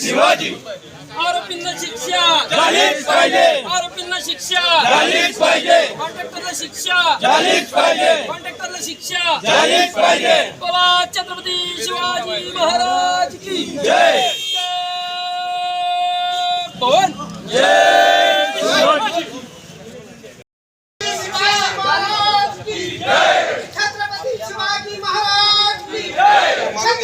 शिवाजी आरोपींना शिक्षा. झालीच पाहिजे. आरोपींना शिक्षा. झालीच पाहिजे. कॉन्ट्रॅक्टरला शिक्षा. झालीच पाहिजे. कॉन्ट्रॅक्टरला शिक्षा. झालीच पाहिजे. बोला छत्रपती शिवाजी महाराज की. जय. पवन. छत्रपती शिवाजी महाराज की छत्रपती शिवाजी महाराज की तुमचा आमचा नातं काय? तुमचा आमचा नातं काय? छत्रपती शिवाजी महाराज की छत्रपती संभाजी महाराज की महात्मा हिंदमत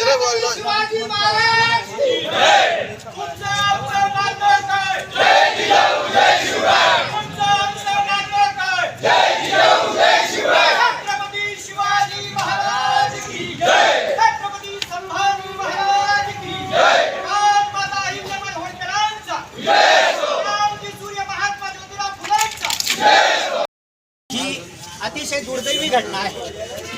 होळकरांचा क्रांती सूर्य महात्मा ज्योतिराव फुलेंचा ही अतिशय दुर्दैवी घटना आहे.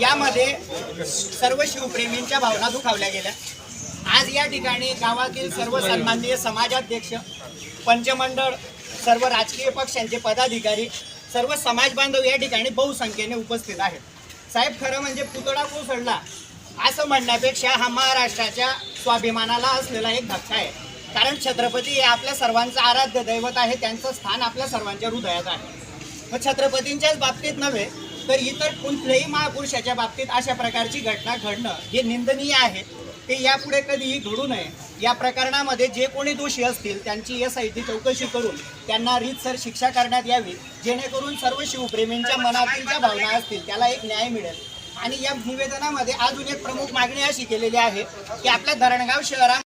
यामध्ये सर्व शिवप्रेमींच्या भावना दुखावल्या गेल्या. आज या ठिकाणी गावातील सर्व सन्माननीय समाजाध्यक्ष पंचमंडळ सर्व राजकीय पक्षांचे पदाधिकारी सर्व समाज बांधव या ठिकाणी बहुसंख्येने उपस्थित आहेत. साहेब खरं म्हणजे पुतळा कोसळला असं म्हणण्यापेक्षा हा महाराष्ट्राच्या स्वाभिमानाला असलेला एक धक्का आहे. कारण छत्रपती हे आपल्या सर्वांचं आराध्य दैवत आहे त्यांचं स्थान आपल्या सर्वांच्या हृदयात आहे. मग छत्रपतींच्याच बाबतीत नव्हे तर इतर कुठल्याही महापुरुषाच्या बाबतीत अशा प्रकारची घटना घडणं हे निंदनीय आहे. ते यापुढे कधीही घडू नये. या प्रकरणामध्ये जे कोणी दोषी असतील त्यांची एस आय टी चौकशी करून त्यांना रीतसर शिक्षा करण्यात यावी जेणेकरून सर्व शिवप्रेमींच्या मनातील ज्या भावना असतील त्याला एक न्याय मिळेल. आणि या निवेदनामध्ये अजून एक प्रमुख मागणी अशी केलेली आहे की आपल्या धरणगाव शहरा